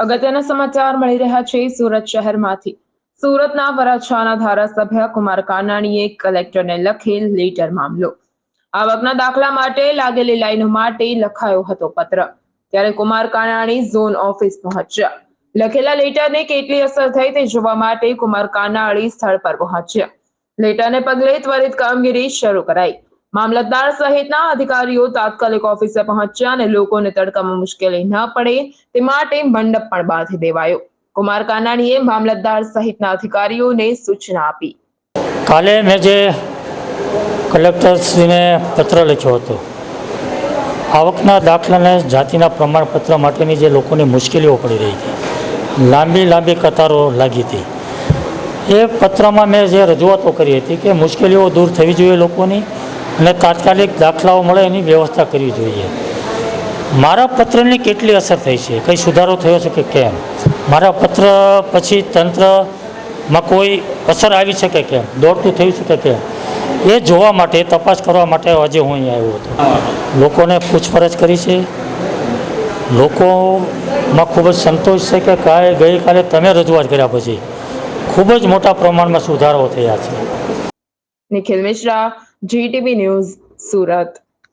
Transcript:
અગત્યના સમાચાર મળી રહ્યા છે સુરત શહેરમાંથી. સુરતના વરાછાના ધારાસભ્ય કુમાર કાનાણીએ કલેક્ટરને લખેલ લેટર મામલો. આવકના દાખલા માટે લાગેલી લાઈનો માટે લખાયો હતો પત્ર. ત્યારે કુમાર કાનાણી ઝોન ઓફિસ પહોંચ્યા. લખેલા લેટરને કેટલી અસર થઈ તે જોવા માટે કુમાર કાનાણી સ્થળ પર પહોંચ્યા. લેટરને પગલે ત્વરિત કામગીરી શરૂ કરાઈ. મામલતદાર સહિતના અધિકારીઓ તાત્કાલિક ઓફિસે પહોંચ્યા અને લોકોને તડકામાં મુશ્કેલી ન પડે તે માટે મંડપ પણ બાંધી દેવાયો. કુમાર કાનાણીએ મામલતદાર સહિતના અધિકારીઓને સૂચના આપી. કાલે મેં જે કલેક્ટરશ્રીને પત્ર લખ્યો હતો, આવકના દાખલાને જાતિના પ્રમાણપત્ર માટેની જે લોકોની મુશ્કેલીઓ પડી રહી હતી, લાંબી લાંબી કતારો લાગી હતી, એ પત્રમાં મેં જે રજૂઆતો કરી હતી કે મુશ્કેલીઓ દૂર થવી જોઈએ લોકોની અને તાત્કાલિક દાખલાઓ મળે એની વ્યવસ્થા કરવી જોઈએ. મારા પત્રની કેટલી અસર થઈ છે? કંઈ સુધારો થયો છે કે કેમ? મારા પત્ર પછી તંત્રમાં કોઈ અસર આવી છે કે કેમ? દોડતું થયું છે કે કેમ? એ જોવા માટે, તપાસ કરવા માટે આજે હું અહીં આવ્યો હતો. લોકોને પૂછપરછ કરી છે. લોકોમાં ખૂબ જ સંતોષ છે કે કાલે, ગઈકાલે તમે રજૂઆત કર્યા પછી ખૂબ જ મોટા પ્રમાણમાં સુધારો થયા છે. Nikhil Mishra GTV news Surat